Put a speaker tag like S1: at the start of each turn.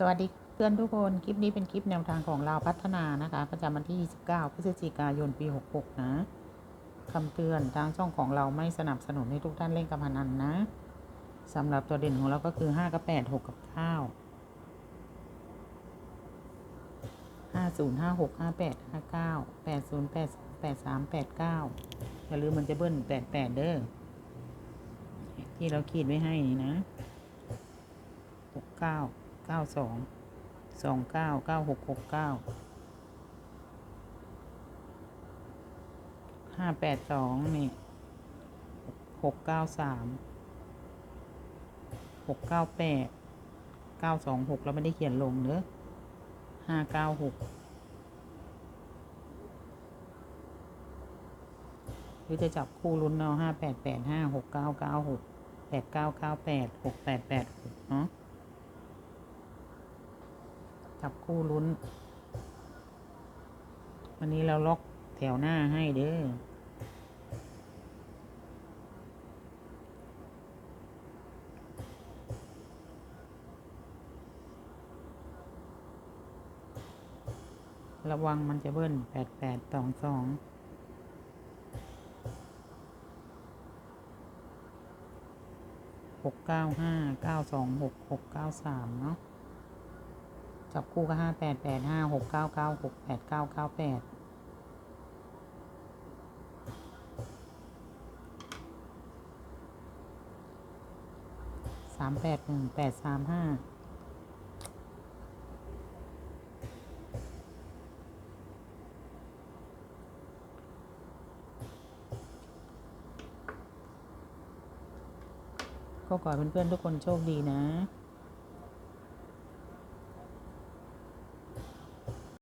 S1: สวัสดีเพื่อนทุกคน คลิปนี้เป็นคลิปแนวทางของเราพัฒนานะคะ ประจำวันที่ 29 พฤศจิกายน ปี 66 นะคำเตือนทางช่องของเราไม่สนับสนุนให้ทุกท่านเล่นการพนันนะสำหรับตัวเด่นของเราก็คือ 5 กับ 8 6 กับ 9 50 56 58 59 80 8 83 89 อย่าลืมมันจะเบิ้ล88 เด้อที่เราขีดไว้ให้นี่นะหก เก้าสองสองเก้าเก้าหกหกเก้าห้าแปดสองนี่หกเก้าสามหกเก้าแปดเก้าสองหกเราไม่ได้เขียนลงเนอะห้าเก้าหกหรือจะจับคู่ลุ้นเนาห้าแปดแปดห้าหกเก้าเก้าหกแปดเก้าเก้าแปดหกแปดแปดหกเนาะ จับคู่ลุ้น วันนี้เราล็อกแถวหน้าให้เด้อระวังมันจะเบิ้ลแปดแปดสองสองหกเก้าห้าเก้าสองหกหกเก้าสามเนาะ จับคู่ก็ห้าแปดแปดห้าหกเก้าเก้าหกแปดเก้าเก้าแปดสามแปดหนึ่งแปดสามห้าก็ขอให้เพื่อนๆทุกคนโชคดีนะ